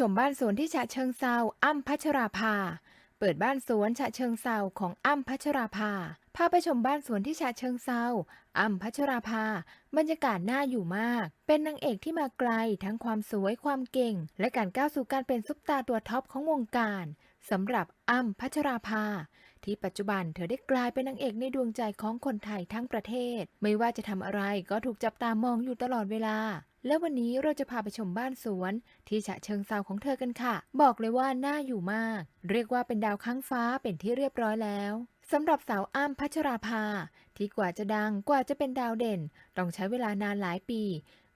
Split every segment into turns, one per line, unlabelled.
ชมบ้านสวนที่ฉะเชิงเซาอ้ำพัชราภา เปิดบ้านสวนฉะเชิงเซาของอ้ำพัชราภา พาไปชมบ้านสวนที่ฉะเชิงเซาอ้ำพัชราภา บรรยากาศน่าอยู่มาก เป็นนางเอกที่มาไกลทั้งความสวยความเก่ง และการก้าวสู่การเป็นซุปตาตัวท็อปของวงการสำหรับอ้ำพัชราภา ที่ปัจจุบันเธอได้กลายเป็นนางเอกในดวงใจของคนไทยทั้งประเทศ ไม่ว่าจะทำอะไรก็ถูกจับตามองอยู่ตลอดเวลา และวันนี้เราจะพาไปชมบ้านสวน ที่ฉะเชิงเซาของเธอกันค่ะ บอกเลยว่าน่าอยู่มาก เรียกว่าเป็นดาวค้างฟ้าเป็นที่เรียบร้อยแล้วสำหรับสาวอ้ำพัชราภา ที่กว่าจะดังกว่าจะเป็นดาวเด่น ต้องใช้เวลานานหลายปี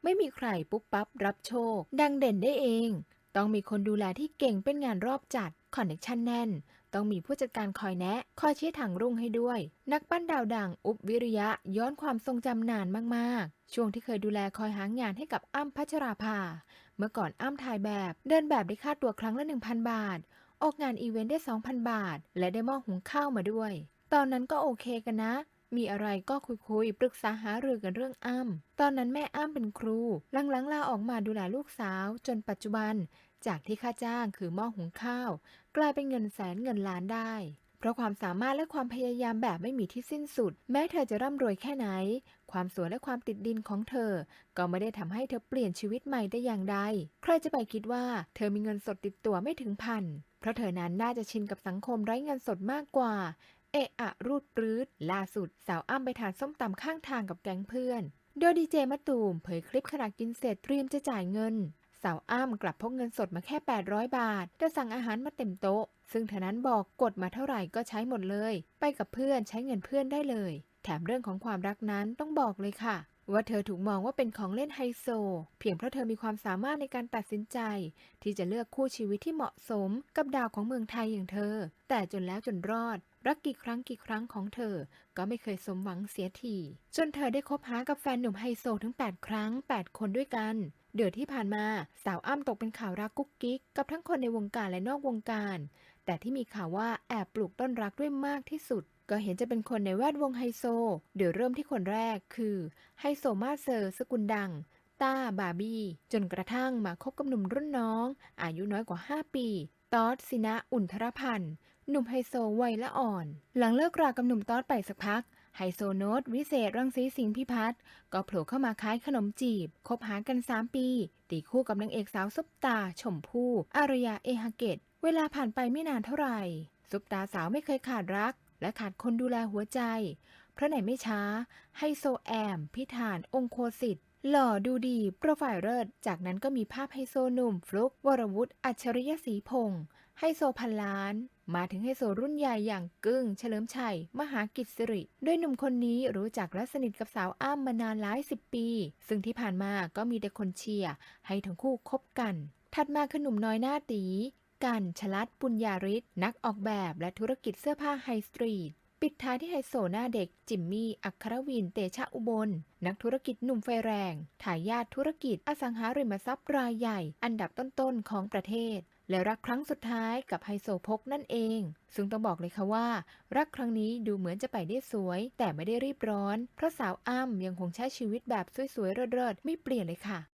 ไม่มีใครปุ๊บปั๊บรับโชค ดังเด่นได้เอง ต้องมีคนดูแลที่เก่งเป็นงานรอบจัดคอนเน็ชันแน่น ต้องมีผู้จัดการคอยแนะ คอยชี้ทางรุ่งให้ด้วย นักปั้นดาวดังอุบวิริยะย้อนความทรงจำนานมากๆ ช่วงที่เคยดูแลคอยหางานให้กับอ้ำพัชราภา เมื่อก่อนอ้ำถ่ายแบบ เดินแบบได้ค่าตัวครั้งละ 1,000 บาท ออกงานอีเวนต์ได้ 2,000 บาท และได้ม้อหุงข้าวมาด้วย ตอนนั้นก็โอเคกันนะมีอะไรก็คุยๆ ปรึกษาหารือกันเรื่องอ้ำตอนนั้นแม่อ้ำเป็นครู หลังๆลาออกมาดูแลลูกสาว จนปัจจุบัน จากที่ค่าจ้างคือหม้อหุงข้าว กลายเป็นเงินแสนเงินล้านได้ เพราะความสามารถและความพยายามแบบไม่มีที่สิ้นสุด แม้เธอจะร่ำรวยแค่ไหน ความสวยและความติดดินของเธอ ก็ไม่ได้ทำให้เธอเปลี่ยนชีวิตใหม่ได้อย่างใด ใครจะไปคิดว่าเธอมีเงินสดติดตัวไม่ถึงพัน เพราะเธอนั้นน่าจะชินกับสังคมไร้เงินสดมากกว่า เอะอะรูดปรื้ดล่าสุดสาวอ้ำไปทานส้มตำข้างทางกับแก๊งเพื่อนโดยดีเจมะตูมเผยคลิปขณะกินเสร็จเตรียมจะจ่ายเงิน สาวอ้ำกลับพกเงินสดมาแค่ 800 บาท แต่สั่งอาหารมาเต็มโต๊ะ ซึ่งเธอนั้นบอกกดมาเท่าไหร่ก็ใช้หมดเลย ไปกับเพื่อนใช้เงินเพื่อนได้เลย แถมเรื่องของความรักนั้นต้องบอกเลยค่ะ ว่าเธอถูกมองว่าเป็นของเล่นไฮโซ เพียงเพราะเธอมีความสามารถในการตัดสินใจ ที่จะเลือกคู่ชีวิตที่เหมาะสมกับดาวของเมืองไทยอย่างเธอ แต่จนแล้วจนรอด รักกี่ครั้งกี่ครั้งของเธอ ก็ไม่เคยสมหวังเสียทีจนเธอได้คบหากับแฟนหนุ่มไฮโซถึง 8 ครั้ง 8 คนด้วยกัน เดือนที่ผ่านมาสาวอ้ำตกเป็นข่าวรักกุ๊กกิ๊กกับทั้งคนในวงการและนอกวงการ แต่ที่มีข่าวว่าแอบปลูกต้นรักด้วยมากที่สุด ก็เห็นจะเป็นคนในแวดวงไฮโซ เดี๋ยวเริ่มที่คนแรกคือไฮโซมาเซอร์ สกุลดังต้าบาร์บี้ จนกระทั่งมาคบกับหนุ่มรุ่นน้อง อายุน้อยกว่า 5 ปี ตอสสินะ อุ่นทรพันธ์ หนุ่มไฮโซวัยละอ่อน หลังเลิกรากับหนุ่มตอสไปสักพัก ไฮโซโนตวิเศษรังสีสิงห์พิพัฒน์ก็โผล่เข้ามาขายขนมจีบ คบหากัน 3 ปี ตีคู่กับนางเอกสาวซุปตา ชมพู่อารยาเอฮาเกต เวลาผ่านไปไม่นานเท่าไหร่ซุปตาสาวไม่เคยขาดรัก และขาดคนดูแลหัวใจ เพราะไหนไม่ช้า ไฮโซแอม พิธาน องคโคสิทธิ์หล่อดูดี โปรไฟล์เลิศจากนั้นก็มีภาพไฮโซหนุ่มฟลุก วรวุฒิอัจฉริยศรีพงษ์ไฮโซพันล้าน มาถึงไฮโซรุ่นใหญ่อย่างกึ้ง เฉลิมชัย มหากิจสิริ ด้วยหนุ่มคนนี้รู้จักและสนิทกับสาวอ้ำมานานหลายสิบปี ซึ่งที่ผ่านมาก็มีแต่คนเชียร์ให้ทั้งคู่คบกัน ถัดมาคือหนุ่มน้อยหน้าตี กันชลัดปุญญาริศนักออกแบบและธุรกิจเสื้อผ้าไฮสตรีทปิดท้ายที่ไฮโซหน้าเด็ก จิมมี่ อัครวิน เตชะอุบล นักธุรกิจหนุ่มไฟแรง ทายาทธุรกิจอสังหาริมทรัพย์รายใหญ่ อันดับต้นๆของประเทศ และรักครั้งสุดท้ายกับไฮโซพกนั่นเอง ซึ่งต้องบอกเลยค่ะว่า รักครั้งนี้ดูเหมือนจะไปได้สวย แต่ไม่ได้รีบร้อน เพราะสาวอ้ำยังคงใช้ชีวิตแบบสวยๆเริศๆไม่เปลี่ยนเลยค่ะ